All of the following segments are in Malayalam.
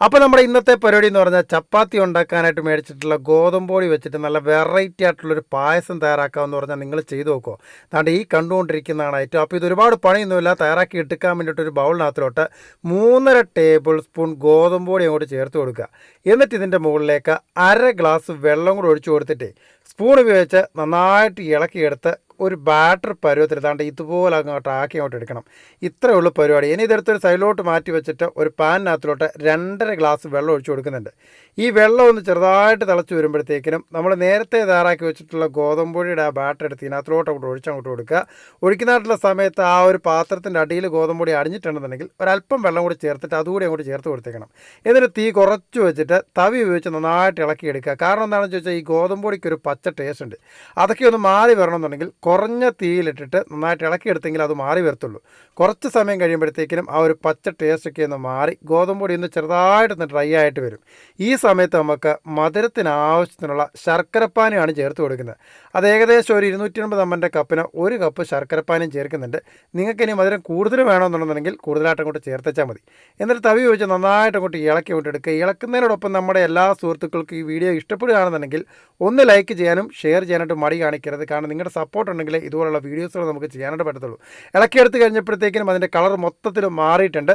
അപ്പോൾ നമ്മുടെ ഇന്നത്തെ പരിപാടി എന്ന് പറഞ്ഞാൽ ചപ്പാത്തി ഉണ്ടാക്കാനായിട്ട് മേടിച്ചിട്ടുള്ള ഗോതമ്പോടി വെച്ചിട്ട് നല്ല വെറൈറ്റി ആയിട്ടുള്ളൊരു പായസം തയ്യാറാക്കാമെന്ന് പറഞ്ഞാൽ നിങ്ങൾ ചെയ്തു നോക്കുമോ അതാണ്ട് ഈ കണ്ടുകൊണ്ടിരിക്കുന്നതാണ് ഏറ്റവും അപ്പോൾ ഇത് ഒരുപാട് പണിയൊന്നുമില്ല. തയ്യാറാക്കി എടുക്കാൻ വേണ്ടിയിട്ട് ഒരു ബൗളിനകത്തിലോട്ട് മൂന്നര ടേബിൾ സ്പൂൺ ഗോതമ്പോടി അങ്ങോട്ട് ചേർത്ത് കൊടുക്കുക. എന്നിട്ട് ഇതിന്റെ മുകളിലേക്ക് അര ഗ്ലാസ് വെള്ളം കൂടെ ഒഴിച്ചു കൊടുത്തിട്ട് സ്പൂൺ ഉപയോഗിച്ച് നന്നായിട്ട് ഇളക്കിയെടുത്ത് ഒരു ബാറ്റർ പരുവത്തിൽ താണ്ട് ഇതുപോലെ അങ്ങോട്ട് ആക്കി അങ്ങോട്ട് എടുക്കണം. ഇത്രയേ ഉള്ളൂ പരിപാടി. ഇനി ഇതെടുത്തൊരു സൈഡിലോട്ട് മാറ്റി വെച്ചിട്ട് ഒരു പാനിനകത്തിലോട്ട് രണ്ടര ഗ്ലാസ് വെള്ളം ഒഴിച്ചു കൊടുക്കുന്നുണ്ട്. ഈ വെള്ളം ഒന്ന് ചെറുതായിട്ട് തിളച്ച് വരുമ്പോഴത്തേക്കിനും നമ്മൾ നേരത്തെ തയ്യാറാക്കി വെച്ചിട്ടുള്ള ഗോതമ്പൊടിയുടെ ആ ബാറ്റർ എടുത്ത് ഇതിനകത്തിലോട്ട് അങ്ങോട്ട് ഒഴിച്ചങ്ങോട്ട് കൊടുക്കുക. ഒഴിക്കുന്നതായിട്ടുള്ള സമയത്ത് ആ ഒരു പാത്രത്തിന്റെ അടിയിൽ ഗോതമ്പൊടി അടിഞ്ഞിട്ടുണ്ടെന്നുണ്ടെങ്കിൽ ഒരല്പം വെള്ളം കൂടി ചേർത്തിട്ട് അതുകൂടി അങ്ങോട്ട് ചേർത്ത് കൊടുത്തേക്കണം. എന്നിട്ട് തീ കുറച്ച് വെച്ചിട്ട് തവി ഉപയോഗിച്ച് നന്നായിട്ട് ഇളക്കിയെടുക്കുക. കാരണം എന്താണെന്ന് ചോദിച്ചാൽ ഈ ഗോതമ്പൊടിക്ക് ഒരു പച്ച ടേസ്റ്റ് ഉണ്ട്. അതൊക്കെ ഒന്ന് മാറി വരണമെന്നുണ്ടെങ്കിൽ കുറഞ്ഞ തീയിലിട്ടിട്ട് നന്നായിട്ട് ഇളക്കിയെടുത്തെങ്കിൽ അത് മാറി വരത്തുള്ളൂ. കുറച്ച് സമയം കഴിയുമ്പോഴത്തേക്കിനും ആ ഒരു പച്ച ടേസ്റ്റൊക്കെ ഒന്ന് മാറി ഗോതമ്പൊടി ഒന്ന് ചെറുതായിട്ടൊന്ന് ഡ്രൈ ആയിട്ട് വരും. ഈ സമയത്ത് നമുക്ക് മധുരത്തിന് ആവശ്യത്തിനുള്ള ശർക്കരപ്പാനിയാണ് ചേർത്ത് കൊടുക്കുന്നത്. അത് ഏകദേശം ഒരു ഇരുന്നൂറ്റി അൻപത് അമ്മന്റെ കപ്പിന് ഒരു കപ്പ് ശർക്കരപ്പാനിയും ചേർക്കുന്നുണ്ട്. നിങ്ങൾക്ക് ഇനി മധുരം കൂടുതൽ വേണമെന്നുണ്ടെന്നുണ്ടെങ്കിൽ കൂടുതലായിട്ട് അങ്ങോട്ട് ചേർത്തച്ചാൽ മതി. എന്നിട്ട് തവി വെച്ച് നന്നായിട്ട് അങ്ങോട്ട് ഇളക്കി കൊണ്ടെടുക്കുക ഇളക്കുന്നതിനോടൊപ്പം നമ്മുടെ എല്ലാ സുഹൃത്തുക്കൾക്കും ഈ വീഡിയോ ഇഷ്ടപ്പെടുകയാണെന്നുണ്ടെങ്കിൽ ഒന്ന് ലൈക്ക് ചെയ്യാനും ഷെയർ ചെയ്യാനായിട്ട് മടി കാണിക്കരുത്. കാരണം നിങ്ങളുടെ സപ്പോർട്ട് ഉണ്ടെങ്കിൽ ഇതുപോലുള്ള വീഡിയോസുകൾ നമുക്ക് ചെയ്യാനായിട്ട് പറ്റത്തുള്ളൂ. ഇളക്കിയെടുത്ത് കഴിഞ്ഞപ്പോഴത്തേക്കിനും അതിന്റെ കളർ മൊത്തത്തിൽ മാറിയിട്ടുണ്ട്.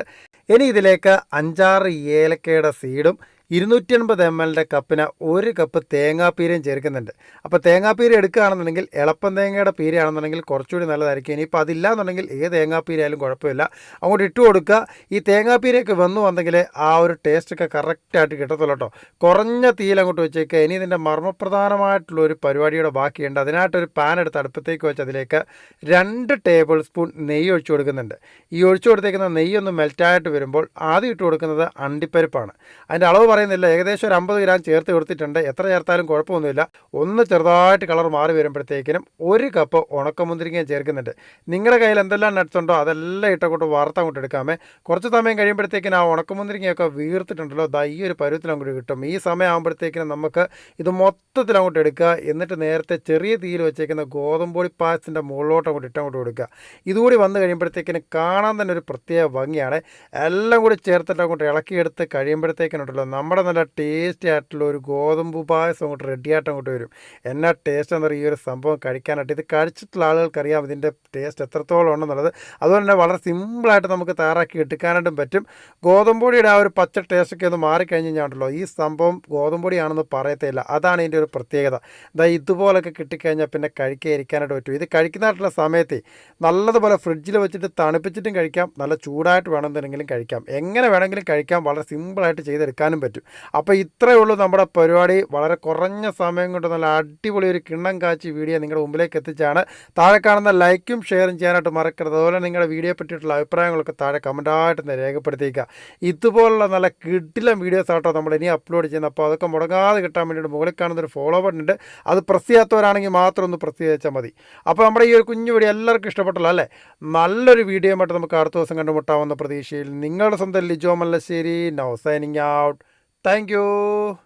ഇനി ഇതിലേക്ക് അഞ്ചാറ് ഏലക്കയുടെ സീഡും ഇരുന്നൂറ്റി അൻപത് എം എല്ലിന്റെ കപ്പിന് ഒരു കപ്പ് തേങ്ങാപ്പീരയും ചേർക്കുന്നുണ്ട്. അപ്പോൾ തേങ്ങാപ്പീര എടുക്കുകയാണെന്നുണ്ടെങ്കിൽ എളുപ്പം തേങ്ങയുടെ പീരയാണെന്നുണ്ടെങ്കിൽ കുറച്ചുകൂടി നല്ലതായിരിക്കും. ഇനിയിപ്പോൾ അതില്ല എന്നുണ്ടെങ്കിൽ ഏത് തേങ്ങാപ്പീരയായാലും കുഴപ്പമില്ല. അങ്ങോട്ട് ഇട്ട് കൊടുക്കുക. ഈ തേങ്ങാപ്പീരയൊക്കെ വന്നു വന്നെങ്കിൽ ആ ഒരു ടേസ്റ്റൊക്കെ കറക്റ്റായിട്ട് കിട്ടത്തുള്ളൂ കേട്ടോ. കുറഞ്ഞ തീയിൽ അങ്ങോട്ട് വെച്ചേക്കുക. ഇനി ഇതിന്റെ മർമ്മപ്രധാനമായിട്ടുള്ള ഒരു പരിപാടിയുടെ ബാക്കിയുണ്ട്. അതിനായിട്ടൊരു പാൻ എടുത്ത് അടുപ്പത്തേക്ക് വെച്ച് അതിലേക്ക് രണ്ട് ടേബിൾ സ്പൂൺ നെയ്യ് ഒഴിച്ചു കൊടുക്കുന്നുണ്ട്. ഈ ഒഴിച്ചു കൊടുത്തേക്കുന്ന നെയ്യൊന്ന് മെൽറ്റായിട്ട് വരുമ്പോൾ ആദ്യം ഇട്ട് കൊടുക്കുന്നത് അണ്ടിപ്പരിപ്പാണ്. അതിന്റെ അളവ് പറയുന്നില്ല. ഏകദേശം ഒരു അമ്പത് ഗ്രാം ചേർത്ത് കൊടുത്തിട്ടുണ്ട്. എത്ര ചേർത്താലും കുഴപ്പമൊന്നുമില്ല. ഒന്ന് ചെറുതായിട്ട് കളർ മാറി വരുമ്പോഴത്തേക്കിനും ഒരു കപ്പ് ഉണക്കമുന്തിരിങ്ങയും ചേർക്കുന്നുണ്ട്. നിങ്ങളുടെ കയ്യിൽ എന്തെല്ലാം നട്ട്സ് ഉണ്ടോ അതെല്ലാം ഇട്ടങ്ങോട്ട് വറുത്തങ്ങോട്ട് എടുക്കാമേ. കുറച്ച് സമയം കഴിയുമ്പോഴത്തേക്കിനും ആ ഉണക്കമുന്തിരിങ്ങയൊക്കെ വീർത്തിട്ടുണ്ടല്ലോ. ദാ ഈ ഒരു പരുവത്തിൽ അങ്ങോട്ട് കിട്ടും. ഈ സമയം ആകുമ്പോഴത്തേക്കിനും നമുക്ക് ഇത് മൊത്തത്തിൽ അങ്ങോട്ട് എടുക്കുക. എന്നിട്ട് നേരത്തെ ചെറിയ തീയിൽ വെച്ചേക്കുന്ന ഗോതമ്പൊടി പായസത്തിന്റെ മുകളിലോട്ട് അങ്ങോട്ട് ഇട്ടങ്ങോട്ട് കൊടുക്കുക. ഇതുകൂടി വന്നു കഴിയുമ്പോഴത്തേക്കിനും കാണാൻ തന്നെ ഒരു പ്രത്യേക ഭംഗിയാണ്. എല്ലാം കൂടി ചേർത്തിട്ട് അങ്ങോട്ട് ഇളക്കിയെടുത്ത് കഴിയുമ്പോഴത്തേക്കിനുണ്ടല്ലോ. നമ്മുടെ നല്ല ടേസ്റ്റി ആയിട്ടുള്ള ഒരു ഗോതമ്പ് പായസം അങ്ങോട്ട് റെഡിയായിട്ട് അങ്ങോട്ട് വരും. എന്നാ ടേസ്റ്റ് എന്ന് പറയുക ഈ ഒരു സംഭവം കഴിക്കാനായിട്ട് ഇത് കഴിച്ചിട്ടുള്ള ആളുകൾക്കറിയാം ഇതിന്റെ ടേസ്റ്റ് എത്രത്തോളം ഉണ്ടെന്നുള്ളത്. അതുപോലെ തന്നെ വളരെ സിമ്പിളായിട്ട് നമുക്ക് തയ്യാറാക്കി എടുക്കാനായിട്ടും പറ്റും. ഗോതമ്പൊടിയുടെ ആ ഒരു പച്ച ടേസ്റ്റൊക്കെ ഒന്ന് മാറിക്കഴിഞ്ഞ് കഴിഞ്ഞാണ്ടല്ലോ ഈ സംഭവം ഗോതമ്പൊടിയാണെന്ന് പറയത്തില്ല അതാണ് ഇതിന്റെ ഒരു പ്രത്യേകത. ഇതാ ഇതുപോലൊക്കെ കിട്ടിക്കഴിഞ്ഞാൽ പിന്നെ കഴിക്കാൻ ഇരിക്കാനായിട്ട് പറ്റും. ഇത് കഴിക്കുന്നതായിട്ടുള്ള സമയത്ത് നല്ലതുപോലെ ഫ്രിഡ്ജിൽ വെച്ചിട്ട് തണുപ്പിച്ചിട്ടും കഴിക്കാം. നല്ല ചൂടായിട്ട് വേണമെന്നുണ്ടെങ്കിലും കഴിക്കാം. എങ്ങനെ വേണമെങ്കിലും കഴിക്കാം. വളരെ സിമ്പിളായിട്ട് ചെയ്തെടുക്കാനും പറ്റും. അപ്പോൾ ഇത്രയേ ഉള്ളൂ നമ്മുടെ പരിപാടി. വളരെ കുറഞ്ഞ സമയം കൊണ്ട് നല്ല അടിപൊളി ഒരു കിണ്ണം കാച്ചി വീഡിയോ നിങ്ങളുടെ മുമ്പിലേക്ക് എത്തിച്ചാണ്. താഴെ കാണുന്ന ലൈക്കും ഷെയറും ചെയ്യാനായിട്ട് മറക്കരുത്. അതുപോലെ നിങ്ങളുടെ വീഡിയോ പറ്റിയിട്ടുള്ള അഭിപ്രായങ്ങളൊക്കെ താഴെ കമന്റായിട്ട് തന്നെ രേഖപ്പെടുത്തിയേക്കുക. ഇതുപോലുള്ള നല്ല കിടിലം വീഡിയോസ് ആട്ടോ നമ്മൾ ഇനി അപ്ലോഡ് ചെയ്യുന്നത്. അപ്പോൾ അതൊക്കെ മുടങ്ങാതെ കിട്ടാൻ വേണ്ടിയിട്ട് മുകളിൽ കാണുന്ന ഒരു ഫോളോ ബട്ടൺ ഉണ്ട്. അത് പ്രസ് ചെയ്യാത്തവരാണെങ്കിൽ മാത്രം ഒന്ന് പ്രസ് ചെയ്താൽ മതി. അപ്പോൾ നമ്മുടെ ഈ ഒരു കുഞ്ഞു വീഡിയോ എല്ലാവർക്കും ഇഷ്ടപ്പെട്ടല്ലോ അല്ലേ? നല്ലൊരു വീഡിയോ ആയിട്ട് നമുക്ക് അടുത്ത ദിവസം കണ്ടുമുട്ടാവുന്ന പ്രതീക്ഷയിൽ നിങ്ങളുടെ സ്വന്തം Lijo Mallassery. Now signing out Thank you.